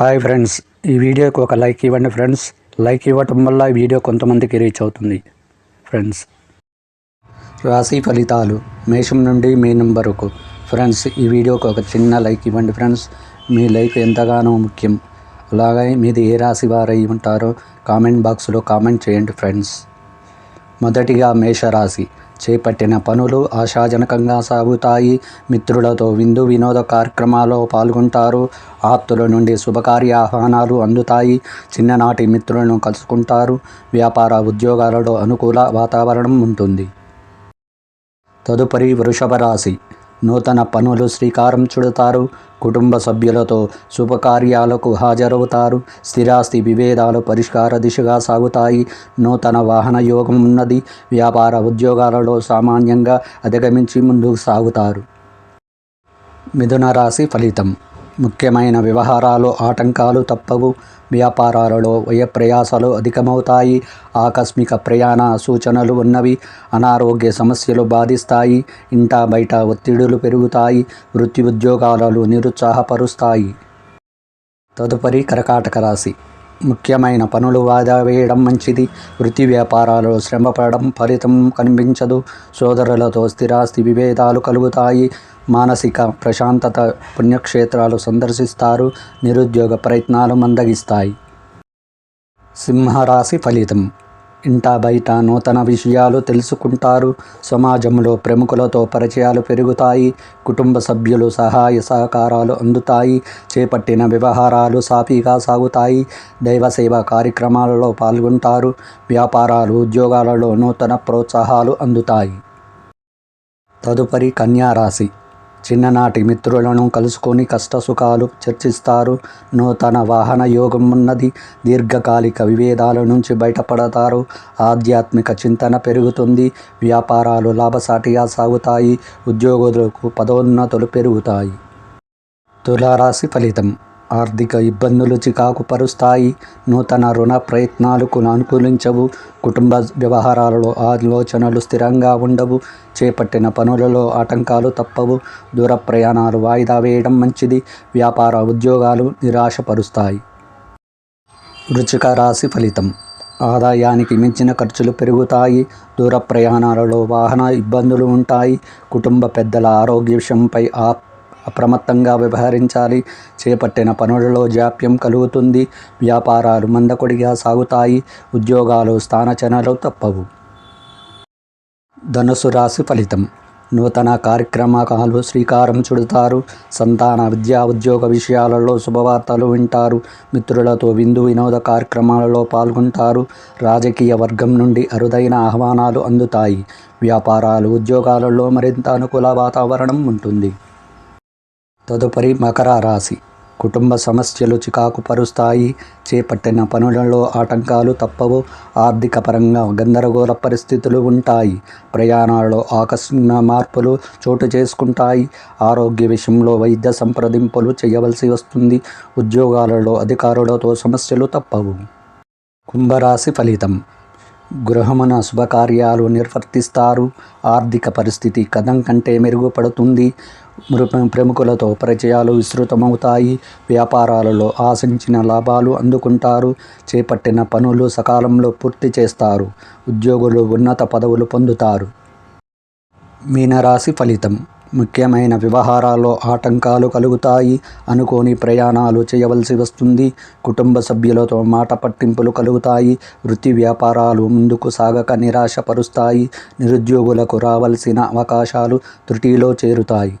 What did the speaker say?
Hi friends ఈ వీడియోకి ఒక లైక్ ఇవ్వండి ఫ్రెండ్స్. లైక్ ఇవ్వటం వల్ల ఈ వీడియో కొంతమందికి రీచ్ అవుతుంది. ఫ్రెండ్స్ రాశి ఫలితాలు మేషం నుండి మీనం వరకు ఫ్రెండ్స్ ఈ వీడియోకి ఒక చిన్న లైక్ ఇవ్వండి ఫ్రెండ్స్. మీ లైక్ ఎంతగానో ముఖ్యం. అలాగే మీది ఏ రాశి వారై ఉంటారో కామెంట్ బాక్స్లో కామెంట్ చేయండి ఫ్రెండ్స్. మొదటిగా మేషరాశి. చేపట్టిన పనులు ఆశాజనకంగా సాగుతాయి. మిత్రులతో విందు వినోద కార్యక్రమాల్లో పాల్గొంటారు. ఆప్తుల నుండి శుభకార్య ఆహ్వానాలు అందుతాయి. చిన్ననాటి మిత్రులను కలుసుకుంటారు. వ్యాపార ఉద్యోగాలలో అనుకూల వాతావరణం ఉంటుంది. తదుపరి వృషభ రాశి. నూతన పనులు శ్రీకారం చుడతారు. కుటుంబ సభ్యులతో శుభకార్యాలకు హాజరవుతారు. స్థిరాస్తి విభేదాలు పరిష్కార దిశగా సాగుతాయి. నూతన వాహన యోగం ఉన్నది. వ్యాపార ఉద్యోగాలలో సామాన్యంగా అధిగమించి ముందుకు సాగుతారు. మిథున రాశి ఫలితం. ముఖ్యమైన వ్యవహారాలు ఆటంకాలు తప్పవు. వ్యాపారాలలో వ్యయ ప్రయాసాలు అధికమవుతాయి. ఆకస్మిక ప్రయాణ సూచనలు ఉన్నవి అనారోగ్య సమస్యలు బాధిస్తాయి. ఇంటా బయట ఒత్తిడులు పెరుగుతాయి. వృత్తి ఉద్యోగాలలో నిరుత్సాహపరుస్తాయి. తదుపరి కర్కాటక రాశి. ముఖ్యమైన పనులు వాయిదా వేయడం మంచిది. వృత్తి వ్యాపారాలలో శ్రమపడడం ఫలితం కనిపించదు. సోదరులతో స్థిరాస్తి విభేదాలు కలుగుతాయి. మానసిక ప్రశాంతత పుణ్యక్షేత్రాలు సందర్శిస్తారు. నిరుద్యోగ ప్రయత్నాలు మందగిస్తాయి. సింహరాశి ఫలితం. ఇంటా బయట నూతన విషయాలు తెలుసుకుంటారు. సమాజంలో ప్రముఖులతో పరిచయాలు పెరుగుతాయి. కుటుంబ సభ్యులు సహాయ సహకారాలు అందుతాయి. చేపట్టిన వ్యవహారాలు సాఫీగా సాగుతాయి. దైవసేవ కార్యక్రమాలలో పాల్గొంటారు. వ్యాపారాలు ఉద్యోగాలలో నూతన ప్రోత్సాహాలు అందుతాయి. తదుపరి కన్యా రాశి. చిన్ననాటి మిత్రులను కలుసుకొని కష్టసుఖాలు చర్చిస్తారు. నూతన వాహన యోగం ఉన్నది దీర్ఘకాలిక విభేదాల నుంచి బయటపడతారు. ఆధ్యాత్మిక చింతన పెరుగుతుంది. వ్యాపారాలు లాభసాటిగా సాగుతాయి. ఉద్యోగులకు పదోన్నతులు పెరుగుతాయి. తులారాశి ఫలితం. ఆర్థిక ఇబ్బందులు చికాకు పరుస్తాయి నూతన రుణ ప్రయత్నాలకు అనుకూలించవు కుటుంబ వ్యవహారాలలో ఆలోచనలు స్థిరంగా ఉండవు. చేపట్టిన పనులలో ఆటంకాలు తప్పవు. దూర ప్రయాణాలు వాయిదా వేయడం మంచిది. వ్యాపార ఉద్యోగాలు నిరాశపరుస్తాయి. వృచ్చిక రాశి ఫలితం. ఆదాయానికి మించిన ఖర్చులు పెరుగుతాయి. దూర ప్రయాణాలలో వాహన ఇబ్బందులు ఉంటాయి. కుటుంబ పెద్దల ఆరోగ్య విషయంపై ఆ అప్రమత్తంగా వ్యవహరించాలి. చేపట్టిన పనులలో జాప్యం కలుగుతుంది. వ్యాపారాలు మందకొడిగా సాగుతాయి. ఉద్యోగాలు స్థానచనలు తప్పవు. ధనుసు రాశి ఫలితం. నూతన కార్యక్రమాలు శ్రీకారం చుడతారు. సంతాన విద్యా ఉద్యోగ విషయాలలో శుభవార్తలు వింటారు. మిత్రులతో విందు వినోద కార్యక్రమాలలో పాల్గొంటారు. రాజకీయ వర్గం నుండి అరుదైన ఆహ్వానాలు అందుతాయి. వ్యాపారాలు ఉద్యోగాలలో మరింత అనుకూల వాతావరణం ఉంటుంది. తదుపరి మకర రాశి. కుటుంబ సమస్యలు చికాకు పరుస్తాయి. చేపట్టిన పనులలో ఆటంకాలు తప్పవు. ఆర్థిక పరంగా గందరగోళ పరిస్థితులు ఉంటాయి. ప్రయాణాలలో ఆకస్మిక మార్పులు చోటు చేసుకుంటాయి. ఆరోగ్య విషయంలో వైద్య సంప్రదింపులు చేయవలసి వస్తుంది. ఉద్యోగాలలో అధికారులతో సమస్యలు తప్పవు. కుంభరాశి ఫలితం. గృహమున శుభకార్యాలు నిర్వర్తిస్తారు. ఆర్థిక పరిస్థితి కథం కంటే మెరుగుపడుతుంది. ప్రముఖులతో పరిచయాలు విస్తృతమవుతాయి. వ్యాపారాలలో ఆశించిన లాభాలు అందుకుంటారు. చేపట్టిన పనులు సకాలంలో పూర్తి చేస్తారు. ఉద్యోగులు ఉన్నత పదవులు పొందుతారు. మీనరాశి ఫలితం. ముఖ్యమైన వ్యవహారాల్లో ఆటంకాలు కలుగుతాయి అనుకోని ప్రయాణాలు చేయవలసి వస్తుంది. కుటుంబ సభ్యులతో మాట పట్టింపులు కలుగుతాయి. వృత్తి వ్యాపారాలు ముందుకు సాగక నిరాశపరుస్తాయి. నిరుద్యోగులకు రావలసిన అవకాశాలు త్రుటిలో చేరుతాయి.